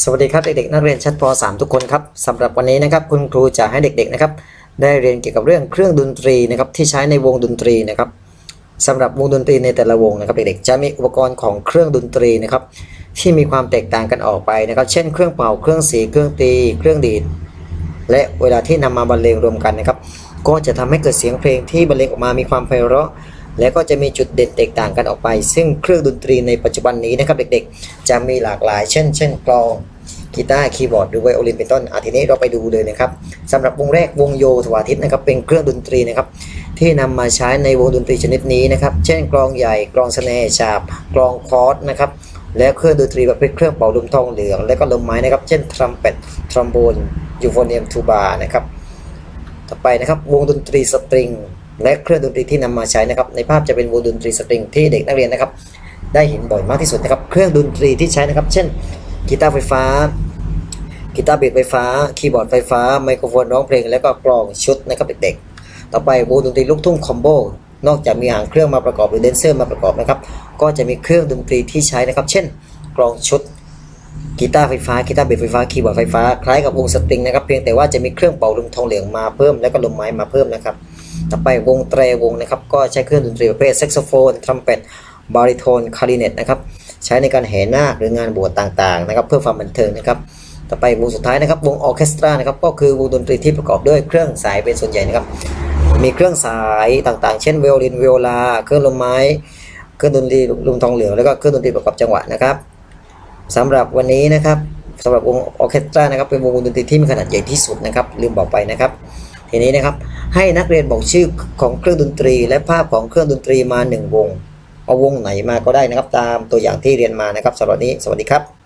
สวัสดีครับเด็กๆนักเรียนชั้นป .3 ทุกคนครับสำหรับวันนี้นะครับคุณครูจะให้เด็กๆนะครับได้เรียนเกี่ยวกับเรื่องเครื่องดนตรีนะครับที่ใช้ในวงดนตรีนะครับสำหรับวงดนตรีในแต่ละวงนะครับเด็กๆจะมีอุปกรณ์ของเครื่องดนตรีนะครับที่มีความแตกต่างกันออกไปนะครับ เช่นเครื่องเป่าเครื่องสีเครื่องตี เครื่องดีด และเวลาที่นำมาบรรเลงรวมกันนะครับ ก็จะทำให้เกิดเสียงเพลงที่บรรเลงออกมามีความไพเราะ และก็จะมีจุดเด่นแตกต่างกันออกไป ซึ่งเครื่องดนตรีในปัจจุบันนี้นะครับเด็กๆ จะมีหลากหลาย เช่น เช่นกลองกีตาร์คีย์บอร์ดหรือไวโอลินเป็นต้นอาทีนี้เราไปดูเลยนะครับสำหรับวงแรกวงโยธวาทิตนะครับเป็นเครื่องดนตรีนะครับที่นำมาใช้ในวงดนตรีชนิดนี้นะครับเช่นกลองใหญ่กลองสแนร์ฉาบกลองคอร์ดนะครับและเครื่องดนตรีประเภทเครื่องเป่าลมทองเหลือง และก็ลมไม้นะครับเช่นทรัมเป็ตทรัมโบนยูโฟเนียมทูบานะครับต่อไปนะครับวงดนตรีสตริง และเครื่องดนตรีที่นำมาใช้นะครับในภาพจะเป็นวงดนตรีสตริงที่เด็กนักเรียนนะครับ ได้เห็นบ่อยมากที่สุดนะครับ เครื่องดนตรีที่ใช้นะครับ เช่นกีตาร์ไฟฟ้ากีตาร์เบสไฟฟ้าคีย์บอร์ดไฟฟ้าไมโครโฟนร้องเพลง และก็กลองชุดนะครับเด็กๆ ต่อไปวงดนตรีลูกทุ่งคอมโบนอกจากมีหางเครื่องมาประกอบหรือเดนเซอร์มาประกอบนะครับ ก็จะมีเครื่องดนตรีที่ใช้นะครับ เช่นกลองชุดกีตาร์ไฟฟ้ากีตาร์เบสไฟฟ้าคีย์บอร์ดไฟฟ้าคล้ายกับวงสตริงนะครับเพียงแต่ว่าจะมีเครื่องเป่าลมทองเหลืองมาเพิ่มแล้วก็ลมไม้มาเพิ่มนะครับ ต่อไปวงแตรวงนะครับ ก็ใช้เครื่องดนตรีประเภทแซกโซโฟนทรัมเป็ตบาริโทนคาริเนตนะครับ ใช้ในการแห่นาคหรืองานบวชต่างๆนะครับ เพื่อความบันเทิงนะครับ ต่อไปวงสุดท้ายนะครับ วงออเคสตรานะครับ ก็คือวงดนตรีที่ประกอบด้วยเครื่องสายเป็นส่วนใหญ่นะครับ มีเครื่องสายต่างๆ เช่นไวโอลินไวโอลา เครื่องลมไม้ เครื่องดนตรีลุมทองเหลือง แล้วก็เครื่องดนตรีประกอบจังหวะนะครับสำหรับวันนี้นะครับสำหรับวงออเคสตรานะครับ เป็นวงดนตรีที่มีขนาดใหญ่ที่สุดนะครับ ลืมบอกไปนะครับ ทีนี้นะครับ ให้นักเรียนบอกชื่อของเครื่องดนตรี และภาพของเครื่องดนตรีมาหนึ่งวง เอาวงไหนมาก็ได้นะครับ ตามตัวอย่างที่เรียนมานะครับสำหรับวันนี้ สวัสดีครับ